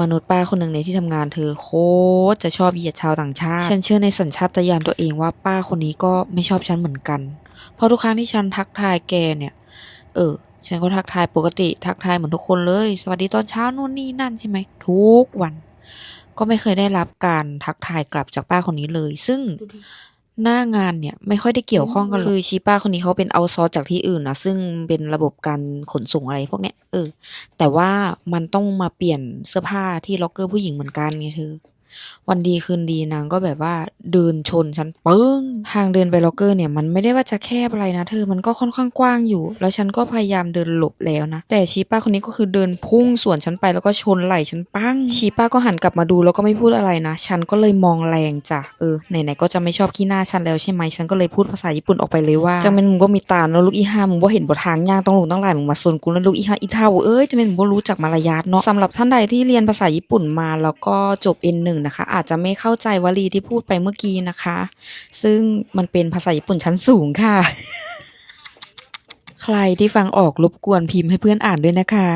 มนุษย์ป้าคนหนึ่งในที่ทำงานเธอโคตรจะชอบเหยียดชาวต่างชาติ ฉันเชื่อในสัญชาตญาณตัวเองว่าป้าคนนี้ก็ไม่ชอบฉันเหมือนกัน เพราะทุกครั้งที่ฉันทักทายแกเนี่ย เออ ฉันก็ทักทายปกติ ทักทายเหมือนทุกคนเลย สวัสดีตอนเช้านู่นนี่นั่นใช่ไหมทุกวัน ก็ไม่เคยได้รับการทักทายกลับจากป้าคนนี้เลย ซึ่ง หน้างานเนี่ยไม่ค่อยได้เกี่ยวข้องกันหรอกคือชีป้าคนนี้เขาเป็นเอาซอร์จากที่อื่นนะซึ่งเป็นระบบการขนส่งอะไรพวกเนี้ยเออ แต่ว่ามันต้องมาเปลี่ยนเสื้อผ้าที่ล็อกเกอร์ผู้หญิงเหมือนกันไงเธอวันดีคืนดีนางก็แบบว่า เดินชนฉันปึ้งทางเดินไปล็อกเกอร์เนี่ยมันไม่ได้ว่าจะแคบอะไรนะเธอมันก็ค่อนข้างกว้างอยู่ แล้วฉันก็พยายามเดินหลบแล้วนะ แต่ชีป้าคนนี้ก็คือเดินพุ่งสวนฉันไปแล้วก็ชนไหล่ฉันปั้งชีป้าก็หันกลับมาดูแล้วก็ไม่พูดอะไรนะ ฉันก็เลยมองแรงจ้ะเออไหนๆก็จะไม่ชอบขี้หน้าฉันแล้วใช่ไหมฉันก็เลยพูดภาษาญี่ปุ่นออกไปเลยว่าจังเป็นมึงก็มีตาเนอะลูกอีห้ามึงบ่าเห็นบ่ทางย่างต้องลงต้องหลายมึงมาสนกูแล้วลูกอีห้าอีเท่าเอ้ยจะเป็นมึงบ่รู้จักมารยาทเนาะสำหรับท่านใดที่เรียนภาษาญี่ปุ่นมาแล้วก็จบ N1 นะคะ อาจจะไม่เข้าใจวลีที่พูดไปเมื่อกี้นะคะ ซึ่งมันเป็นภาษาญี่ปุ่นชั้นสูงค่ะ ใครที่ฟังออกรบกวนพิมพ์ให้เพื่อนอ่านด้วยนะคะ